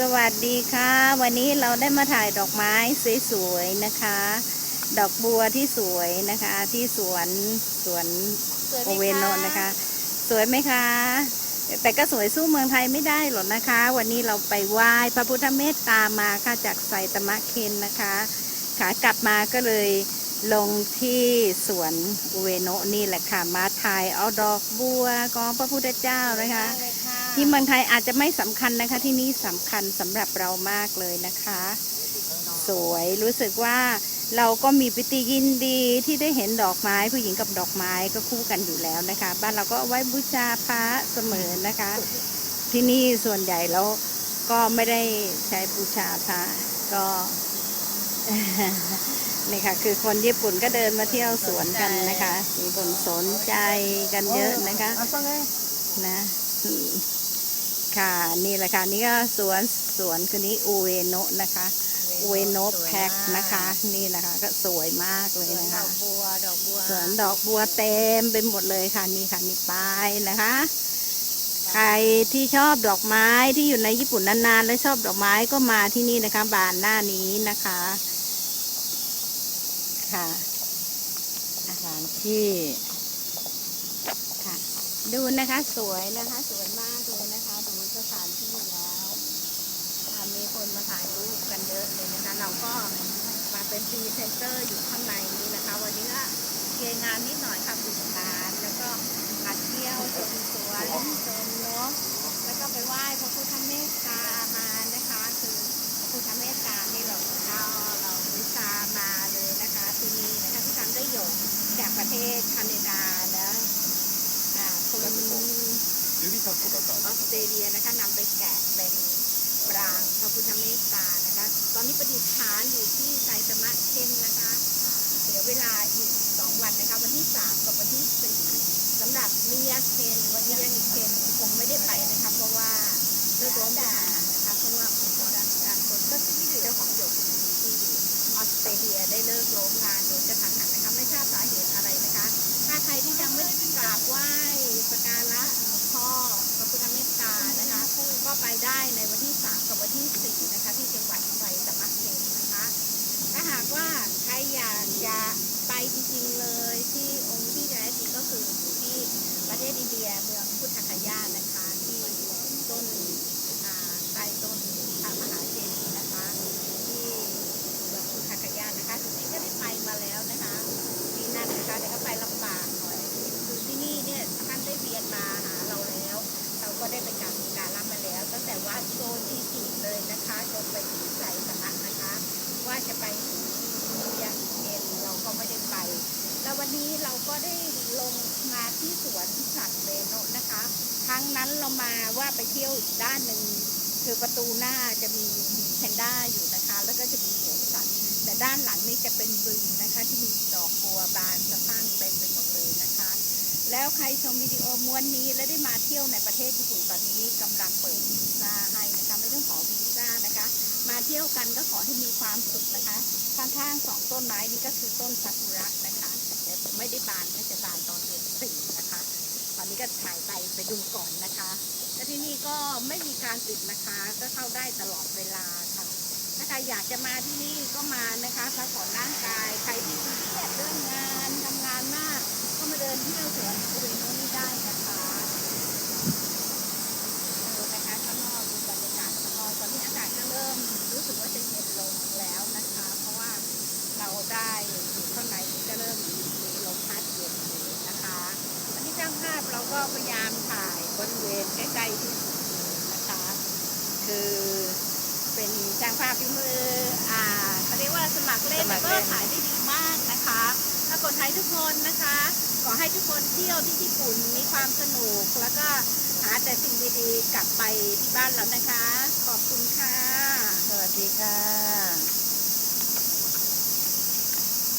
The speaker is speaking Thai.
สวัสดีค่ะ วันนี้เราได้มาถ่ายดอกไม้สวยๆนะคะ ดอกบัวที่สวยนะคะ ที่สวนสวนโอเวโนคะนะคะ สวยไหมคะ แต่ก็สวยสู้เมืองไทยไม่ได้หรอกนะคะ วันนี้เราไปไหว้พระพุทธเมตตามาค่ะจากไซตมะเคนนะคะขากลับมาก็เลยลงที่สวนอุเวโนะนี่แหละค่ะ มาถ่ายเอาดอกบัวของพระพุทธเจ้านะคะ ที่เมืองไทยอาจจะไม่สำคัญนะคะ ที่นี่สำคัญสำหรับเรามากเลยนะคะ สวยรู้สึกว่าเราก็มีปิติยินดีที่ได้เห็นดอกไม้ ผู้หญิงกับดอกไม้ก็คู่กันอยู่แล้วนะคะ บ้านเราก็ไว้บูชาพระเสมอนะคะ ที่นี่ส่วนใหญ่แล้วก็ไม่ได้ใช้บูชาพระก็นี่ค่ะคือคนญี่ปุ่นก็เดินมาเที่ยวสวนกันนะคะมีคนสนใจกันเยอะนะคะนะ ค่ะนี่แหละค่ะนี่ก็สวนสวนคือนี้อุเอโนะนะคะอุเอโนะแพ็คนะคะ นี่นะคะ ก็สวยมากเลยสวนนะดคะอกบัวดอกบัวสวนดอกบัวเต็มไปหมดเลยค่ะนี่ค่ะนี่ป้ายนะคะ ใครที่ชอบดอกไม้ที่อยู่ในญี่ปุ่นนานๆ และชอบดอกไม้ก็มาที่นี่นะคะ บานหน้านี้นะคะ ค่ะอาหารที่ค่ะ ดูนะคะสวยนะคะ สวยมากเลยนะคะ ดูสถานที่แล้วอ่า มาถ่ายรูปกันเยอะเลยนะคะ เราก็มาเป็นพรีเซนเตอร์อยู่ข้างในนี้นะคะ วันนี้ก็เกยงานนิดหน่อยค่ะคุณร้าแล้วก็มาเที่ยวชมสวนชมนกแล้วก็ไปไหว้พระพุทธเมตตามานะคะ คือพระพุทธเมตตานี่เราเราเราวิชามาเลยนะคะที่นี่นะคะที่ทำได้หยกจากประเทศแคนาดาแล้วคนออสเตรเลียนะคะนำไปแกะเป็นปรางพระพุทธเมต อนนี้ประดิษฐานอยู่ที่ไซตามะเคนนะคะเสียวเวลาอีกสองวันนะคะ วันที่สามกับวันที่สี่สำหรับมิยาเคนวันนี้ยังอีกเคนคงไม่ได้ไปนะคะ เพราะว่าด้วยตัวด่านะคะเพราะว่าคนการคนก็ที่เจ้าของหยกที่อยู่ออสเตรเลียได้เลิกโรงงานโดยกระทันหันนะคะไม่ทราบสาเหตุอะไรนะคะ ถ้าใครที่ยังไม่ได้กราบไหว้สกการะหลวงพ่อพระพุทธเมตตานะคะก็ไปได้ในวันที่3กับวันที่4นะคะที่จังหวัดไซตามะเคนนะคะ ถ้าหากว่าใครอยากจะไปจริงๆเลยที่องค์ที่แท้จริงก็คืออยู่ที่ประเทศอินเดียเมืองพุทธคยานะคะ ที่ต้นอ่าใต้ต้นพระมหาเจดีย์นะคะ ที่เมืองพุทธคยานะคะถึงนี้ก็ได้ไปมาแล้วนะคะที่นั่นนะคะแต่ก็ไปลำบากหน่อยคือที่นี่เนี่ยท่านได้เวียนมาหาเราแล้ว เราก็ได้ไปกราบการรับมาแล้ว ตั้งแต่วัดโซนที่สี่เลยนะคะจนไปถึงไสสมัครนะคะ ว่าจะไปถึงยังเอ็นเราก็ไม่ได้ไป แล้ววั นนี้เราก็ได้ลงมาที่สวนสัตว์เรโนนะคะ ครั้งนั้นเรามาว่าไปเที่ยวอีกด้านหนึ่งคือประตูหน้าจะมีแพนด้าอยู่นะคะ แล้วก็จะมีสวนสัตว์ แต่ด้านหลังนี่จะเป็นบึงนะคะ ที่มีดอกบัวบานสะพรั่งเต็มไปหมดเลยนะคะ แล้วใครชมวิดีโอม้วนนี้และได้มาเที่ยวในประเทศญี่ปุ่นตอนนี้กำลังเปิดวีซ่าให้นะคะไม่ต้องขอวีซ่านะคะ มาเที่ยวกันก็ขอให้มีความสุขนะคะข้างๆสองต้นไม้นี่ก็คือต้นซากุระนะคะ ไม่ได้บานไม่จะบานตอนเดือนสี่นะคะ ตอนนี้ก็ถ่ายไปไปดูก่อนนะคะและที่นี่ก็ไม่มีการปิดนะคะ ก็เข้าได้ตลอดเวลาค่ะถ้าใครอยากจะมาที่นี่ก็มานะคะพักผ่อนร่างกายใครที่เครียดเรื่องงานทำงานมาก ก็มาเดินเที่ยวสวนอุเรโนนี่ได้นะคะดูนะคะข้างนอกดูบรรยากาศข้างนอกตอนนี้อากาศก็เริ่มรู้สึกว่าจะเย็นลงแล้วนะคะ เพราะว่าเราได้อยู่ข้างในนี้ก็เริ่มมีลมพัดเย็นอยู่นะคะอันนี้ช่าง ภาพเราก็พยายามถ่ายบริเวณใกล้ๆที่สุดนะคะ คือเป็นช่างภาพฝีมืออ่าเขาเรียกว่าสมัครเล่นสมัครก็เล่นถ่ายได้ดีมากนะคะถ้าคนไทยทุกคนนะคะ ขอให้ทุกคนเที่ยวที่ญี่ปุ่นมีความสนุก แล้วก็หาแต่สิ่งดีๆ กลับไปที่บ้านเรานะคะ ขอบคุณค่ะ สวัสดีค่ะ